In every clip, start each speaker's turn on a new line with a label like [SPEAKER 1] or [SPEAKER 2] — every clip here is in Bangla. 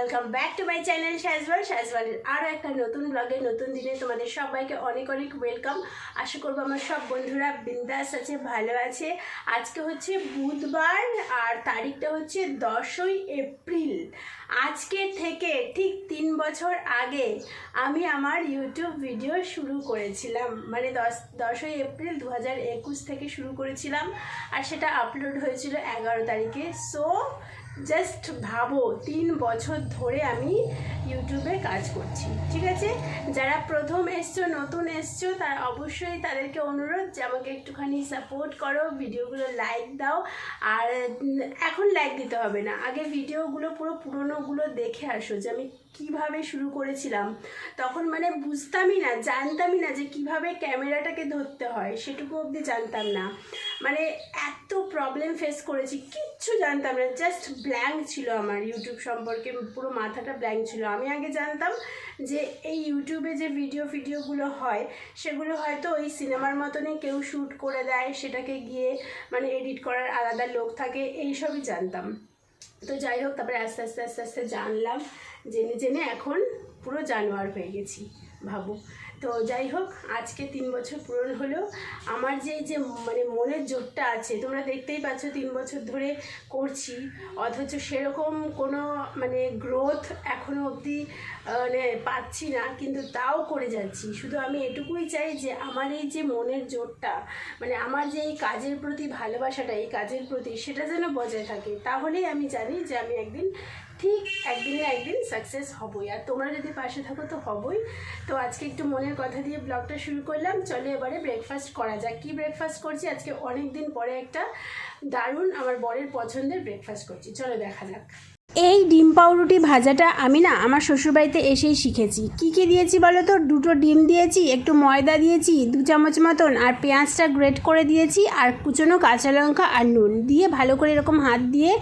[SPEAKER 1] Welcome back to my channel Shajwal শাজওয়ালের আরও একটা নতুন ব্লগে নতুন দিনে তোমাদের সবাইকে অনেক অনেক ওয়েলকাম আশা করব আমার সব বন্ধুরা বিন্দাস আছে, ভালো আছে। আজকে হচ্ছে বুধবার আর তারিখটা হচ্ছে দশই এপ্রিল। আজকে থেকে ঠিক তিন বছর আগে আমি আমার ইউটিউব ভিডিও শুরু করেছিলাম। মানে দশ, দশই এপ্রিল দু হাজার একুশ থেকে শুরু করেছিলাম। আর সেটা আপলোড হয়েছিল এগারো তারিখে। সো জাস্ট ভাবো, তিন বছর ধরে আমি ইউটিউবে কাজ করছি, ঠিক আছে? যারা প্রথম এসছো, নতুন এসছো, তারা অবশ্যই তাদেরকে অনুরোধ যে আমাকে একটুখানি সাপোর্ট করো, ভিডিওগুলো লাইক দাও, আর এখন লাইক দিতে হবে না। আগে ভিডিওগুলো, পুরো পুরোনোগুলো দেখে আসো যে আমি কীভাবে শুরু করেছিলাম। তখন মানে বুঝতামই না, জানতামই না যে কীভাবে ক্যামেরাটাকে ধরতে হয়, সেটুকু অবধি জানতাম না। মানে এত প্রবলেম ফেস করেছি, কিচ্ছু জানতাম না জাস্ট ব্ল্যাঙ্ক ছিল আমার ইউটিউব সম্পর্কে, পুরো মাথাটা ব্ল্যাঙ্ক ছিল। আমি আগে জানতাম যে এই ইউটিউবে যে ভিডিও ভিডিওগুলো হয়, সেগুলো হয়তো ওই সিনেমার মতনই কেউ শ্যুট করে দেয়, সেটাকে গিয়ে মানে এডিট করার আলাদা লোক থাকে এইসবই জানতাম। তো যাই হোক, তারপরে আস্তে আস্তে আস্তে আস্তে জানলাম, জেনে জেনে এখন পুরো জানোয়ার হয়ে গেছি ভাবো তো যাই হোক, আজকে তিন বছর পূরণ হলো। আমার যে যে মানে মনের জোরটা আছে, তোমরা দেখতেই পাচ্ছ তিন বছর ধরে করছি, অথচ সেরকম কোনো মানে গ্রোথ এখনও অবধি মানে পাচ্ছি না, কিন্তু তাও করে যাচ্ছি। শুধু আমি এটুকুই চাই যে, আমার এই যে মনের জোরটা মানে আমার যে এই কাজের প্রতি ভালোবাসাটা, এই কাজের প্রতি সেটা যেন বজায় থাকে, তাহলেই আমি জানি যে আমি একদিন ঠিক একদিনে একদিন সাকসেস হবই। আর তোমরা যদি পাশে থাকো তো হবই। তো আজকে একটু মনের কথা দিয়ে ব্লগটা শুরু করলাম। চলে এবারে ব্রেকফাস্ট করা যাক। কী ব্রেকফাস্ট করছি? আজকে অনেক দিন পরে একটা দারুণ আমার বরের পছন্দের ব্রেকফাস্ট করছি। চলো দেখা যাক। এই ডিম পাউরুটি ভাজাটা আমি না আমার শ্বশুরবাড়িতে এসেই শিখেছি। কি কি দিয়েছি বলো তো? দুটো ডিম দিয়েছি, একটু ময়দা দিয়েছি, দু চামচ মতন, আর পেঁয়াজটা গ্রেট করে দিয়েছি, আর কুচনো কাঁচা লঙ্কা আর নুন দিয়ে ভালো করে এরকম হাত দিয়ে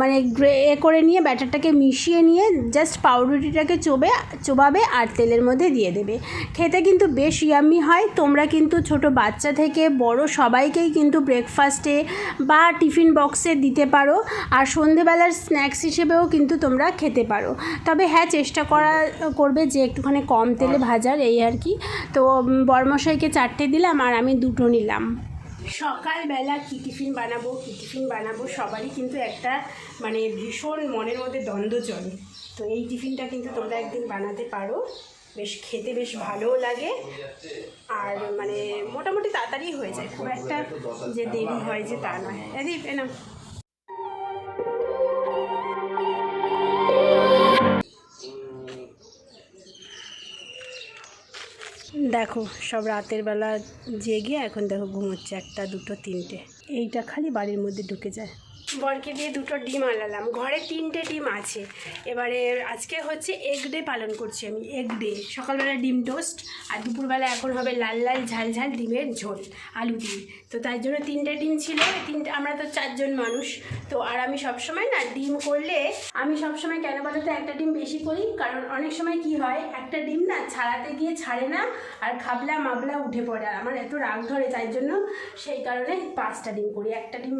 [SPEAKER 1] মানে গ্রে, এ করে নিয়ে ব্যাটারটাকে মিশিয়ে নিয়ে জাস্ট পাউরুটিটাকে চোবে, চোবাবে আর তেলের মধ্যে দিয়ে দেবে। খেতে কিন্তু বেশ ইয়াম্মি হয়, তোমরা কিন্তু ছোট বাচ্চা থেকে বড় সবাইকেই কিন্তু ব্রেকফাস্টে বা টিফিন বক্সে দিতে পারো। আর সন্ধেবেলার স্ন্যাক্স হিসেবেও কিন্তু তোমরা খেতে পারো। তবে হ্যাঁ চেষ্টা করা, করবে যে একটুখানি কম তেলে ভাজার এই আর কি। তো বরমশাইকে চারটে দিলাম আর আমি দুটো নিলাম। সকালবেলা কী টিফিন বানাবো, কী টিফিন বানাবো, সবারই কিন্তু একটা মানে ভীষণ মনের মধ্যে দ্বন্দ্ব চলে। তো এই টিফিনটা কিন্তু তোমরা একদিন বানাতে পারো। বেশ খেতে বেশ ভালোও লাগে। আর মানে মোটামুটি তাড়াতাড়ি হয়ে যায়। খুব একটা যে দেরি হয় যে তা নয়। এদিক এনা দেখো, সব রাতের বেলা জেগে এখন দেখো ঘুমোচ্ছে একটা, দুটো, তিনটে। এইটা খালি বাড়ির মধ্যে ঢুকে যায়। বরকে দিয়ে দুটো ডিম আনালাম। ঘরে তিনটে ডিম আছে। এবারে আজকে হচ্ছে এগ ডে পালন করছি আমি এগ ডে সকালবেলা ডিম টোস্ট আর দুপুরবেলা এখন হবে লাল লাল ঝাল ঝাল ডিমের ঝোল, আলু দিয়ে। তো তার জন্য তিনটে ডিম ছিল তিনটে, আমরা তো চারজন মানুষ। তো আর আমি সবসময় না ডিম করলে, আমি সবসময় কেন বলো তো একটা ডিম বেশি করি, কারণ অনেক সময় কি হয়, একটা ডিম না ছাড়াতে গিয়ে ছাড়ে না, আর খাবলা মাবলা উঠে পড়ে, আর আমার এত রাগ ধরে, তাই জন্য সেই কারণে পাঁচটা ডিম করি। একটা ডিম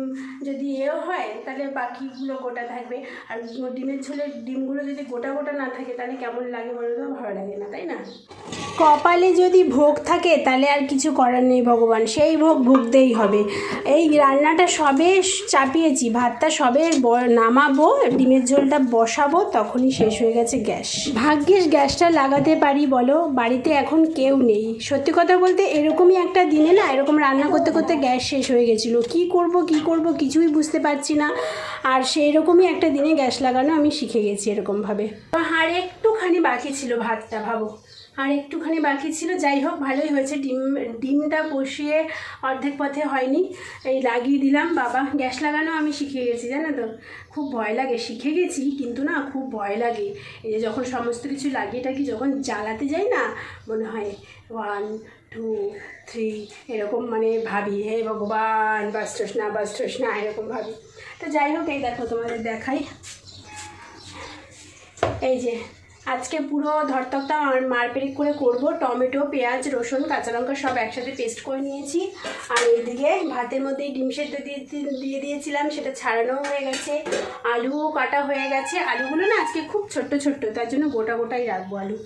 [SPEAKER 1] যদি এও হয়, তাহলে বাকিগুলো গোটা থাকবে। আর ডিমের ঝোলের ডিমগুলো যদি গোটা গোটা না থাকে, তাহলে কেমন লাগে বলো তো? ভালো লাগে না, তাই না? কপালে যদি ভোগ থাকে, তাহলে আর কিছু করার নেই ভগবান। সেই ভোগ ভুগতেই হবে। এই রান্নাটা সবে চাপিয়েছি, ভাতটা সবে নামাবো, ডিমের ঝোলটা বসাবো, তখনই শেষ হয়ে গেছে গ্যাস। ভাগ্যিস গ্যাসটা লাগাতে পারি বলো, বাড়িতে এখন কেউ নেই। সত্যি কথা বলতে এরকমই একটা দিনে না এরকম রান্না করতে করতে গ্যাস শেষ হয়ে গেছিল। কি করব কি করব কিছুই বুঝতে পারছি না। আর সেই রকমই একটা দিনে গ্যাস লাগানো আমি শিখে গেছি এরকমভাবে। আর একটুখানি বাকি ছিল ভাতটা, ভাবো। আর একটুখানি বাকি ছিল, যাই হোক ভালোই হয়েছে। ডিম, ডিমটা বসিয়ে অর্ধেক পথে হয়নি। এই লাগিয়ে দিলাম, বাবা গ্যাস লাগানো আমি শিখে গেছি, জানো তো। খুব ভয় লাগে, শিখে গেছি, কিন্তু না খুব ভয় লাগে। এই যে যখন সমস্ত কিছু লাগিয়ে টাকি যখন জ্বালাতে যাই না, মনে হয় ওয়ান টু থ্রি এরকম মানে ভাবি, হে ভগবান বাস্তস না বাস্তস না এরকম ভাবি। তো যাই হোক, এই দেখো তোমাদের দেখাই। এই যে আজকে পুরো ধরতকটা মারপেরিক করে করব। টমেটো, পেঁয়াজ, রসুন কাঁচা লঙ্কা সব একসাথে পেস্ট করে নিয়েছি। আর এদিকে ভাতের মধ্যে ডিম সেদ্ধ দিয়ে দিয়ে দিয়েছিলাম, সেটা ছাড়ানো হয়ে গেছে। আলু কাটা হয়ে গেছে। আলুগুলো না আজকে খুব ছোট্ট ছোট্ট, তার জন্য গোটা গোটাই রাখব আলু।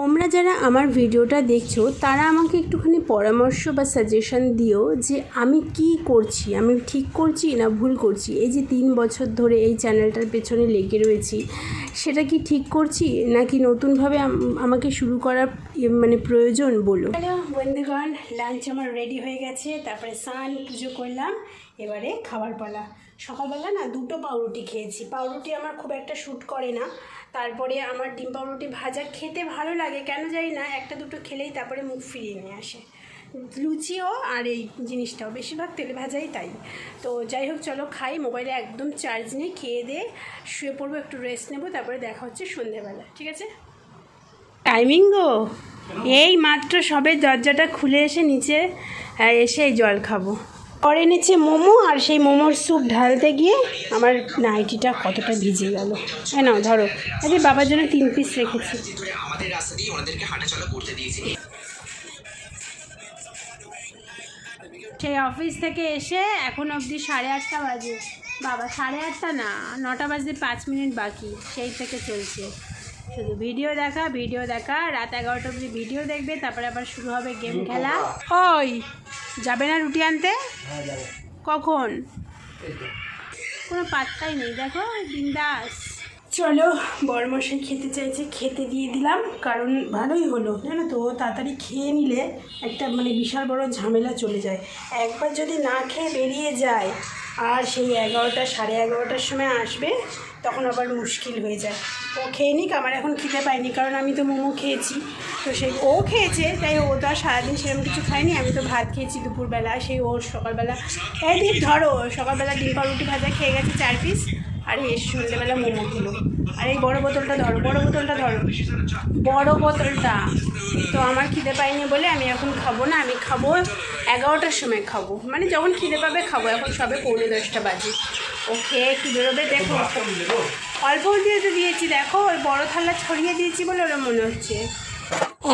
[SPEAKER 1] তোমরা যারা আমার ভিডিওটা দেখছ, তারা আমাকে একটুখানি পরামর্শ বা সাজেশন দিও যে আমি কি করছি, আমি ঠিক করছি না ভুল করছি? এই যে তিন বছর ধরে এই চ্যানেলটার পেছনে লেগে রয়েছি, সেটা কি ঠিক করছি? নাকি নতুনভাবে আম- আমাকে শুরু করার ইয়ে মানে প্রয়োজন বলো? হ্যালো বন্ধুগণ লাঞ্চ আমার রেডি হয়ে গেছে, তারপরে স্নান, পুজো করলাম, এবারে খাবার পালা। সকালবেলা না দুটো পাউরুটি খেয়েছি। পাউরুটি আমার খুব একটা শ্যুট করে না। তারপরে আমার ডিম পাউরুটি ভাজা খেতে ভালো লাগে। কেন জানি না একটা দুটো খেলেই তারপরে মুখ ফিরিয়ে নিয়ে আসে। লুচিও আর এই জিনিসটাও বেশিরভাগ তেলে ভাজাই তাই। তো যাই হোক চলো খাই। মোবাইলে একদম চার্জ নেই খেয়ে দিয়ে শুয়ে পড়ব একটু রেস্ট নেব তারপরে দেখা হচ্ছে সন্ধেবেলা ঠিক আছে? টাইমিং গো? এই মাত্র সবে দরজাটা খুলে এসে নিচে এসে এই জল খাব। পরে এনেছে মোমো আর সেই মোমোর স্যুপ ঢালতে গিয়ে আমার নাইটিটা কতটা ভিজে গেল। হ্যাঁ নাও, ধরো। আরে বাবার জন্য তিন পিস রেখেছি। সেই অফিস থেকে এসে এখন অবধি সাড়ে আটটা বাজে। বাবা, সাড়ে আটটা না, নটা বাজতে পাঁচ মিনিট বাকি। সেই থেকে চলছে। শুধু ভিডিও দেখা ভিডিও দেখা, রাত এগারোটা অবধি ভিডিও দেখবে, তারপরে আবার শুরু হবে গেম খেলা। ওই যাবে না রুটি আনতে? কখন? কোনো পাত্তাই নেই দেখো বিন্দাস। চলো বড়মশাই খেতে চাইছে খেতে দিয়ে দিলাম কারণ ভালোই হলো। জানো তো তাড়াতাড়ি খেয়ে নিলে একটা মানে বিশাল বড় ঝামেলা চলে যায়। একবার যদি না খেয়ে বেরিয়ে যায় আর সেই এগারোটা সাড়ে এগারোটার সময় আসবে তখন আবার মুশকিল হয়ে যায়। ও খেয়ে নিক, আমার এখন খিদে পাইনি কারণ আমি তো মোমো খেয়েছি। তো সেই ও খেয়েছে, তাই ও তো আর সারাদিন সেরকম কিছু খায়নি, আমি তো ভাত খেয়েছি দুপুরবেলা, সেই ওর সকালবেলা এই ধরো, সকালবেলা ডিম পাউরুটি ভাজা খেয়ে গেছে চার পিস আর এই সন্ধ্যেবেলা মোমো খেলো। আর এই বড় বোতলটা ধরো, বড় বোতলটা ধরো। বড় বোতলটা। তো আমার খিদে পাইনি বলে আমি এখন খাব না, আমি খাব এগারোটার সময় খাব। মানে যখন খিদে পাবে খাব, এখন সবে পৌনে দশটা বাজে। ও খেয়ে একটু বেরোবে, দেখো। অল্প তো দিয়েছি, দেখো, ওই বড় থালা ছড়িয়ে দিয়েছি বলে ওরা মনে হচ্ছে।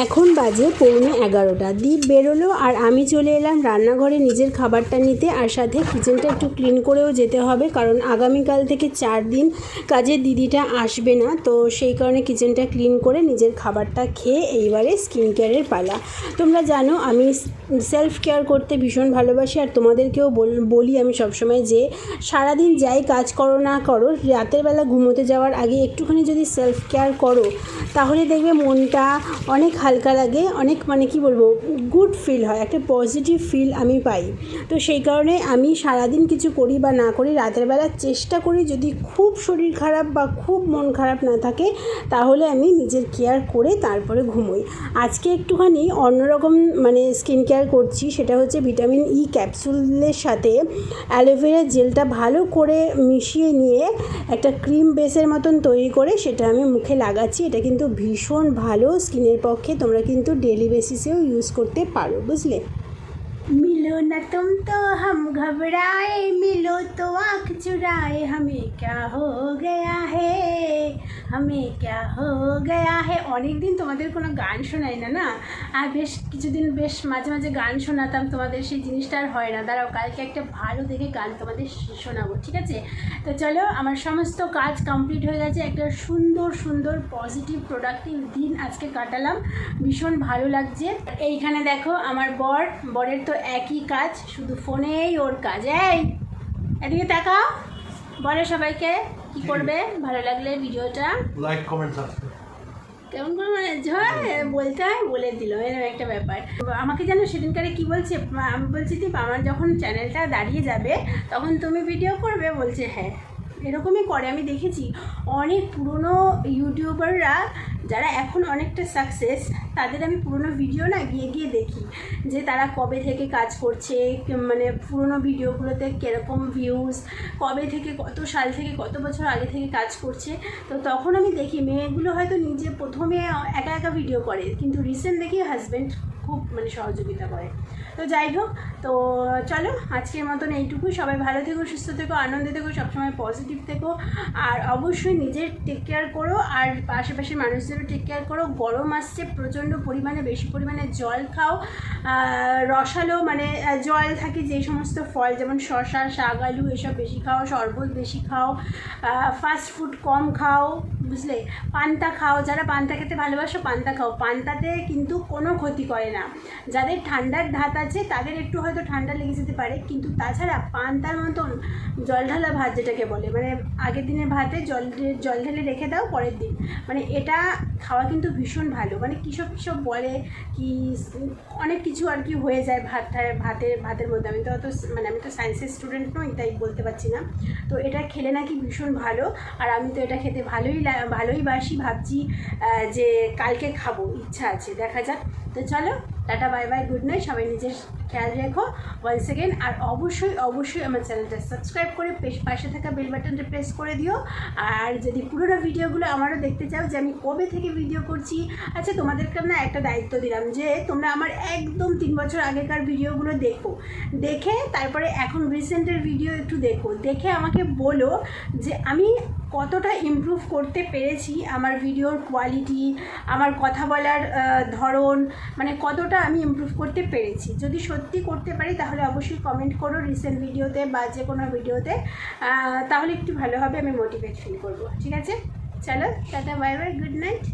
[SPEAKER 1] এখন বাজে পৌনে এগারোটা। দ্বীপ বেরোলো আর আমি চলে এলাম রান্নাঘরে নিজের খাবারটা নিতে আর সাথে কিচেনটা একটু ক্লিন করেও যেতে হবে কারণ আগামীকাল থেকে চার দিন কাজের দিদিটা আসবে না। তো সেই কারণে কিচেনটা ক্লিন করে নিজের খাবারটা খেয়ে এইবারে স্কিন কেয়ারের পালা। তোমরা জানো আমি সেলফ কেয়ার করতে ভীষণ ভালোবাসি আর তোমাদেরকেও বল- আমি সবসময় যে সারাদিন যাই কাজ করো না করো, রাতের বেলা ঘুমোতে যাওয়ার আগে একটুখানি যদি সেলফ কেয়ার করো, তাহলে দেখবে মনটা অনেক হালকা লাগে, অনেক মানে কি বলব গুড ফিল হয়, একটা পজিটিভ ফিল আমি পাই। তো সেই কারণে আমি সারাদিন কিছু করি বা না করি, রাতের বেলা চেষ্টা করি যদি খুব শরীর খারাপ বা খুব মন খারাপ না থাকে, তাহলে আমি নিজের কেয়ার করে তারপরে ঘুমোই। আজকে একটুখানি অন্যরকম মানে স্কিন কেয়ার করছি সেটা হচ্ছে ভিটামিন ই ক্যাপসুলের সাথে অ্যালোভেরা জেলটা ভালো করে মিশিয়ে নিয়ে একটা ক্রিম বেসের মতন তৈরি করে সেটা আমি মুখে লাগাচ্ছি এটা কিন্তু ভীষণ ভালো স্কিনের পক্ষে তোমরা কিন্তু ডেলি বেসিসেও ইউজ করতে পারো বুঝলে मिलो न तुम तो हम घबराए मिलो तो आँख चुराए हमें क्या हो गया है हमें क्या हो गया है অনেক দিন তোমাদের কোনো গান শোনাই না না আর বেশ কিছুদিন বেশ মাঝে মাঝে গান শোনাতাম তোমাদের সেই জিনিসটা আর হয় না দাঁড়াও কালকে একটা ভালো দেখে গান তোমাদের শো- শোনাবো ঠিক আছে তো চলো আমার সমস্ত কাজ কমপ্লিট হয়ে গেছে একটা সুন্দর সুন্দর পজিটিভ প্রোডাক্টিভ দিন আজকে কাটালাম ভীষণ ভালো লাগছে এইখানে দেখো আমার বর বরের তো একই কাজ শুধু ফোনেই ওর কাজ এই এদিকে তাকাও বলে সবাইকে কি করবে? ভালো লাগলে ভিডিওটা।
[SPEAKER 2] লাইক কমেন্ট সাবস্ক্রাইব
[SPEAKER 1] কেমন করে মানে বলতে হয় বলে দিল এরকম একটা ব্যাপার। আমাকে যেন সেদিনকারে কি বলছে? আমি বলছি তুই আমার যখন চ্যানেলটা দাঁড়িয়ে যাবে তখন তুমি ভিডিও করবে? বলছে হ্যাঁ। এরকমই করে। আমি দেখেছি অনেক পুরনো ইউটিউবাররা, যারা এখন অনেকটা সাকসেস তাদের আমি পুরনো ভিডিও না গিয়ে গিয়ে দেখি যে তারা কবে থেকে কাজ করছে মানে পুরনো ভিডিওগুলোতে কীরকম ভিউজ কবে থেকে কত সাল থেকে কত বছর আগে থেকে কাজ করছে। তো তখন আমি দেখি, মেয়েগুলো হয়তো নিজে প্রথমে একা একা ভিডিও করে, কিন্তু রিসেন্ট দেখি হাজব্যান্ড খুব মানে সহযোগিতা করে। তো যাই হোক, তো চলো আজকের মতন এইটুকুই। সবাই ভালো থেকো, সুস্থ থেকো, আনন্দে থেকো, সবসময় পজিটিভ থেকো। আর অবশ্যই নিজের টেক কেয়ার করো, আর আশেপাশে মানুষদেরও টেক কেয়ার করো। গরম আসছে, প্রচণ্ড পরিমাণে, বেশি পরিমাণে জল খাও। রসালো মানে জল থাকে যে সমস্ত ফল, যেমন শশা শাক, আলু, এসব বেশি খাও, শরবত বেশি খাও। ফাস্ট ফুড কম খাও, বুঝলে? পান্তা খাও, যারা পান্তা খেতে ভালোবাসো, পান্তা খাও। পান্তাতে কিন্তু কোনো ক্ষতি করে না। যাদের ঠান্ডার ধাত আছে, তাদের একটু হয়তো ঠান্ডা লেগে যেতে পারে, কিন্তু তাছাড়া পান্তার মতন জল ঢালা ভাত যেটাকে বলে মানে আগের দিনের ভাতে জল জল ঢেলে রেখে দাও, পরের দিন। মানে এটা খাওয়া কিন্তু ভীষণ ভালো। মানে কীসব কীসব বলে, কি অনেক কিছু আর কি হয়ে যায় ভাত ভাতের ভাতের মধ্যে। আমি তো অত মানে আমি তো সায়েন্সের স্টুডেন্ট নই, তাই বলতে পারছি না। তো এটা খেলে নাকি ভীষণ ভালো, আর আমি তো এটা খেতে ভালোই ভালোই বাসি। ভাবছি যে কালকে খাব, ইচ্ছা আছে। দেখা যাক। তো চলো tata, bye bye good night সবাই নিজের খেয়াল রেখো ওয়ান সেকেন্ড আর অবশ্যই অবশ্যই আমার চ্যানেলটা সাবস্ক্রাইব করে পাশে থাকা বেল বাটনটা প্রেস করে দিও। আর যদি পুরোনো ভিডিওগুলো আমারও দেখতে চাও যে আমি কবে থেকে ভিডিও করছি আচ্ছা তোমাদেরকে না একটা দায়িত্ব দিলাম যে তোমরা আমার একদম তিন বছর আগেকার ভিডিওগুলো দেখো। দেখে তারপরে এখন রিসেন্টের ভিডিও একটু দেখো। দেখে আমাকে বলো যে আমি কতটা ইমপ্রুভ করতে পেরেছি আমার ভিডিওর কোয়ালিটি আমার কথা বলার ধরন মানে কতটা আমি ইম্প্রুভ করতে পেরেছি। যদি সত্যি করতে পারি, তাহলে অবশ্যই কমেন্ট করো রিসেন্ট ভিডিওতে বা যে কোনো ভিডিওতে। তাহলে একটু ভালোভাবে আমি মোটিভেট ফিল করব। ঠিক আছে? চলো, tata bye bye good night